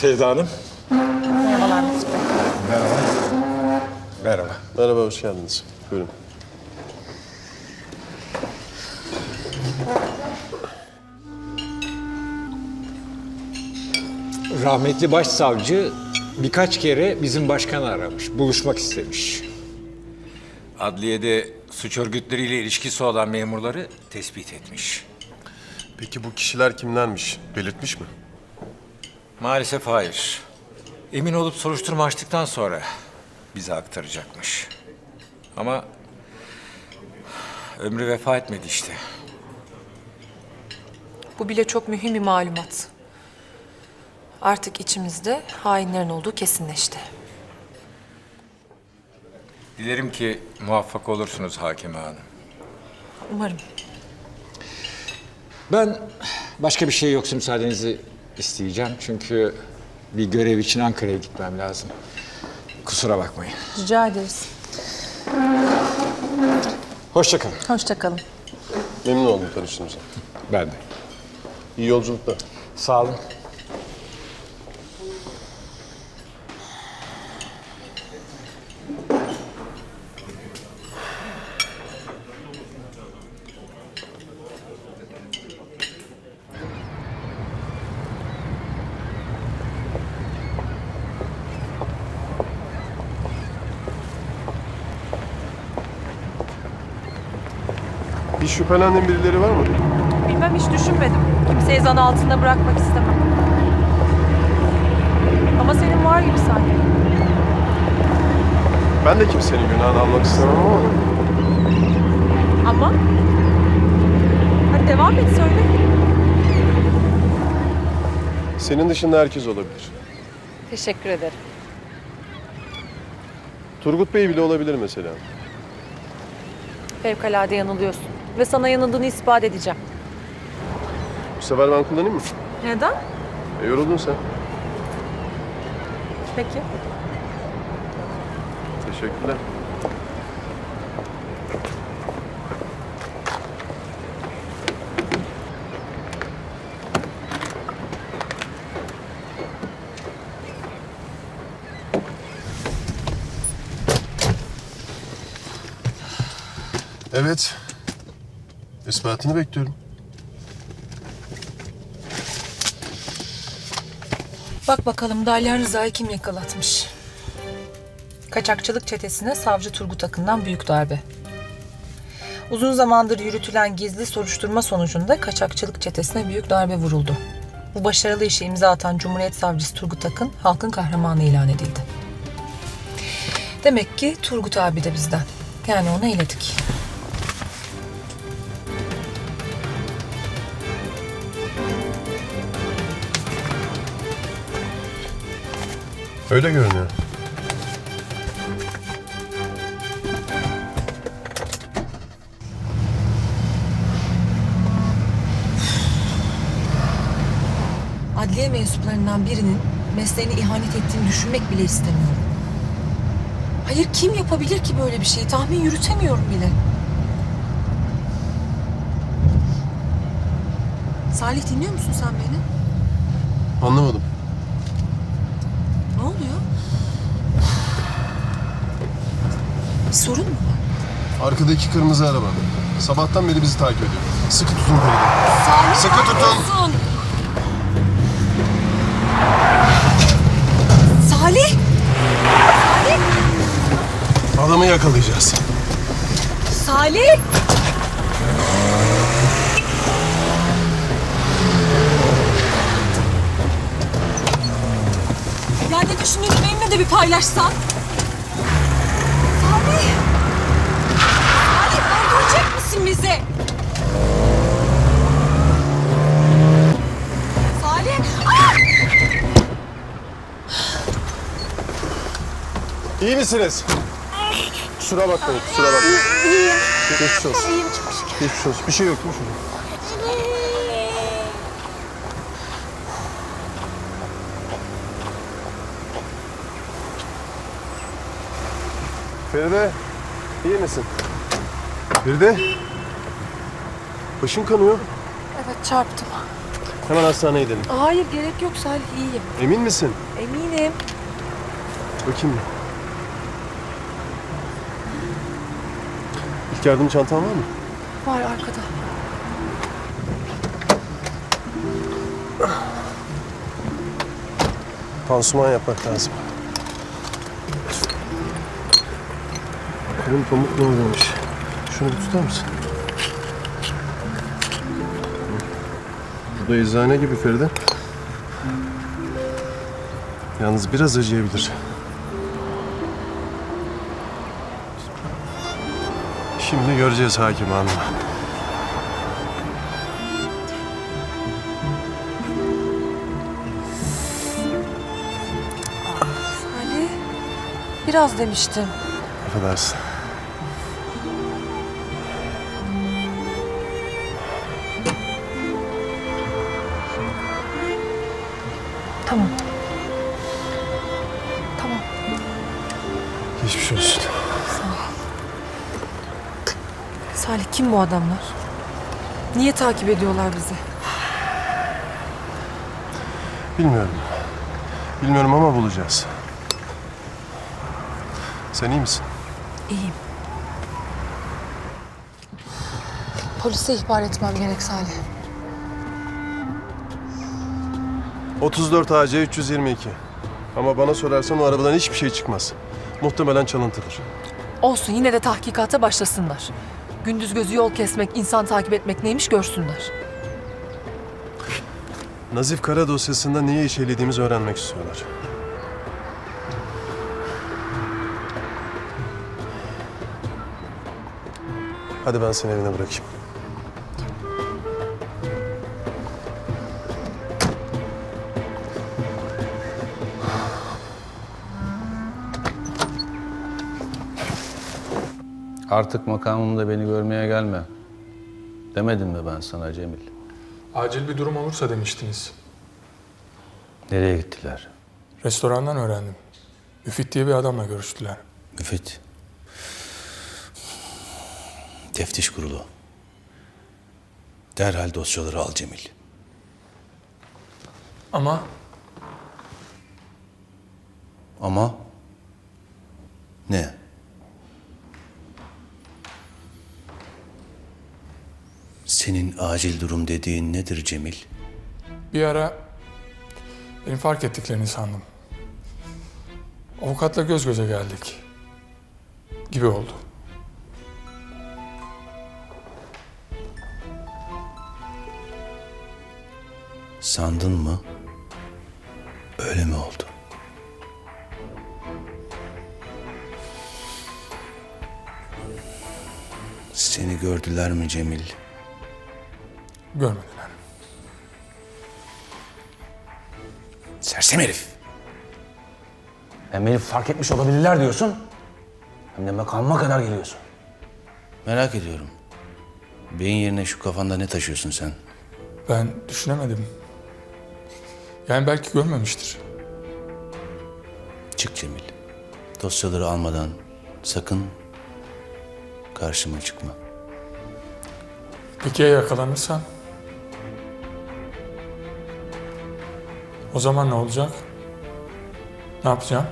Feride Hanım. Merhabalar Mesut Bey. Merhaba. Merhaba, hoş geldiniz. Buyurun. Rahmetli başsavcı birkaç kere bizim başkanı aramış, buluşmak istemiş. Adliyede suç örgütleriyle ilişkisi olan memurları tespit etmiş. Peki bu kişiler kimlermiş? Belirtmiş mi? Maalesef hayır. Emin olup soruşturma açtıktan sonra bize aktaracakmış. Ama ömrü vefa etmedi işte. Bu bile çok mühim bir malumat. Artık içimizde hainlerin olduğu kesinleşti. Dilerim ki muvaffak olursunuz Hakime Hanım. Umarım. Ben başka bir şey yoksa müsaadenizi isteyeceğim. Çünkü bir görev için Ankara'ya gitmem lazım. Kusura bakmayın. Rica ederiz. Hoşçakalın. Hoşçakalın. Memnun oldum tanıştığımıza. Ben de. İyi yolculuklar. Sağ olun. Bir şüphelendiğin birileri var mı? Bilmem hiç düşünmedim. Kimseyi zan altında bırakmak istemem. Ama senin var gibi sanki. Ben de kimsenin günahını almak istemem ama... Ama? Hadi devam et söyle. Senin dışında herkes olabilir. Teşekkür ederim. Turgut Bey bile olabilir mesela. Fevkalade yanılıyorsun. Ve sana yanıldığını ispat edeceğim. Bu sefer ben kullanayım mı? Neden? E, yoruldun sen. Peki. Teşekkürler. Evet. İspatını bekliyorum. Bak bakalım Dalyan Rıza'yı kim yakalatmış? Kaçakçılık çetesine savcı Turgut Akın'dan büyük darbe. Uzun zamandır yürütülen gizli soruşturma sonucunda kaçakçılık çetesine büyük darbe vuruldu. Bu başarılı işe imza atan Cumhuriyet Savcısı Turgut Akın halkın kahramanı ilan edildi. Demek ki Turgut abi de bizden. Yani ona iledik. Öyle görünüyor. Adliye mensuplarından birinin mesleğine ihanet ettiğini düşünmek bile istemiyorum. Hayır kim yapabilir ki böyle bir şeyi? Tahmin yürütemiyorum bile. Salih dinliyor musun sen beni? Anlamadım. Bir sorun mu var? Arkadaki kırmızı araba. Sabahtan beri bizi takip ediyor. Sıkı tutun Feride. Salih Sıkı tutun. Salih! Salih! Adamı yakalayacağız. Salih! Ya ne düşündüğünü benimle de bir paylaşsan. Öldürecek misin bizi? Salih! Aa! İyi misiniz? Kusura bakmayın, kusura bakmayın. İyiyim. Geçmiş olsun. İyiyim çok şükür. Geçmiş olsun. Bir şey yok değil mi çocuğum? Feride, iyi misin? Feride, başın kanıyor. Evet çarptım. Hemen hastaneye gidelim. Hayır gerek yok Salih iyiyim. Emin misin? Eminim. Bakayım bir. İlk yardım çantan var mı? Var arkada. Pansuman yapmak lazım. Bakalım pamuk ne oluyormuş. Şunu bir tutar mısın? Bu da eczane gibi Feride. Yalnız biraz acıyabilir. Şimdi göreceğiz hakim hanım. Salih biraz demiştim. Affedersin. Tamam. Tamam. Geçmiş olsun. Salih kim bu adamlar? Niye takip ediyorlar bizi? Bilmiyorum. Bilmiyorum ama bulacağız. Sen iyi misin? İyiyim. Polise ihbar etmem gerek Salih. 34 AC 322. Ama bana sorarsan o arabadan hiçbir şey çıkmaz. Muhtemelen çalıntıdır. Olsun yine de tahkikata başlasınlar. Gündüz gözü yol kesmek, insan takip etmek neymiş görsünler. Nazif Kara dosyasında niye işelediğimizi öğrenmek istiyorlar. Hadi ben seni evine bırakayım. Artık makamımda beni görmeye gelme. Demedim mi ben sana Cemil? Acil bir durum olursa demiştiniz. Nereye gittiler? Restorandan öğrendim. Müfit diye bir adamla görüştüler. Müfit. Teftiş kurulu. Derhal dosyaları al Cemil. Ama Ama ne? Senin acil durum dediğin nedir Cemil? bir ara benim fark ettiklerini sandım. Avukatla göz göze geldik. Gibi oldu. Sandın mı? Öyle mi oldu? Seni gördüler mi Cemil? Görmediler. Sersem herif. Hem beni fark etmiş olabilirler diyorsun. Hem de makamıma kadar geliyorsun. Merak ediyorum. Beyin yerine şu kafanda ne taşıyorsun sen? Ben düşünemedim. Yani belki görmemiştir. Çık Cemil. Dosyaları almadan sakın karşıma çıkma. Peki ya yakalanırsam? O zaman ne olacak? Ne yapacağım?